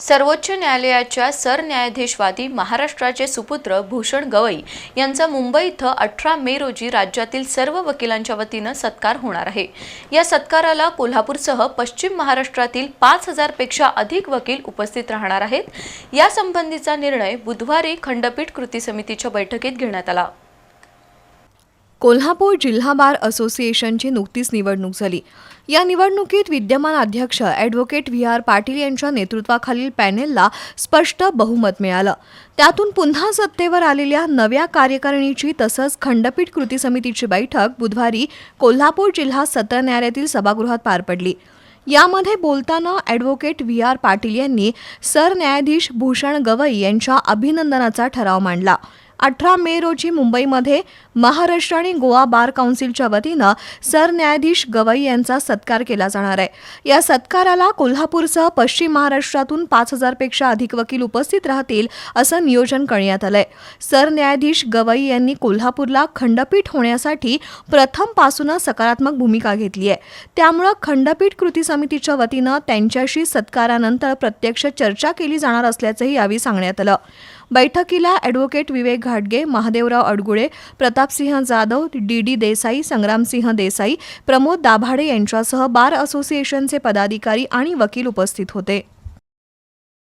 सर्वोच्च न्यायालयाच्या सरन्यायाधीशवादी महाराष्ट्राचे सुपुत्र भूषण गवई यांचा मुंबई इथं अठरा मे रोजी राज्यातील सर्व वकिलांच्या वतीनं सत्कार होणार आहे. या सत्काराला कोल्हापूरसह पश्चिम महाराष्ट्रातील पाच हजारपेक्षा अधिक वकील उपस्थित राहणार आहेत. यासंबंधीचा निर्णय बुधवारी खंडपीठ कृती समितीच्या बैठकीत घेण्यात आला. कोल्हापूर जिल्हा बार असोसिएशनची नुकतीच निवडणूक झाली. या निवडणुकीत विद्यमान अध्यक्ष ॲडव्होकेट व्ही आर पाटील यांच्या नेतृत्वाखालील पॅनेलला स्पष्ट बहुमत मिळालं. त्यातून पुन्हा सत्तेवर आलेल्या नव्या कार्यकारिणीची तसंच खंडपीठ कृती समितीची बैठक बुधवारी कोल्हापूर जिल्हा सत्र न्यायालयातील सभागृहात पार पडली. यामध्ये बोलताना ॲडव्होकेट व्ही आर पाटील यांनी सरन्यायाधीश भूषण गवई यांच्या अभिनंदनाचा ठराव मांडला. अठरा मे रोजी मुंबईमध्ये महाराष्ट्र आणि गोवा बार काउन्सिलच्या वतीनं सरन्यायाधीश गवई यांचा सत्कार केला जाणार आहे. या सत्काराला कोल्हापूरसह पश्चिम महाराष्ट्रातून पाच हजारपेक्षा अधिक वकील उपस्थित राहतील असं नियोजन करण्यात आलंय. सरन्यायाधीश गवई यांनी कोल्हापूरला खंडपीठ होण्यासाठी प्रथमपासूनच सकारात्मक भूमिका घेतली आहे. त्यामुळं खंडपीठ कृती समितीच्या वतीनं त्यांच्याशी सत्कारानंतर प्रत्यक्ष चर्चा केली जाणार असल्याचंही यावेळी सांगण्यात आलं. बैठकीला ॲडव्होकेट विवेक घाटगे महादेवराव अडगुळे प्रतापसिंह जाधव डी डी देसाई संग्रामसिंह देसाई प्रमोद दाभाडे यांच्यासह बार असोसिएशनचे पदाधिकारी आणि वकील उपस्थित होते.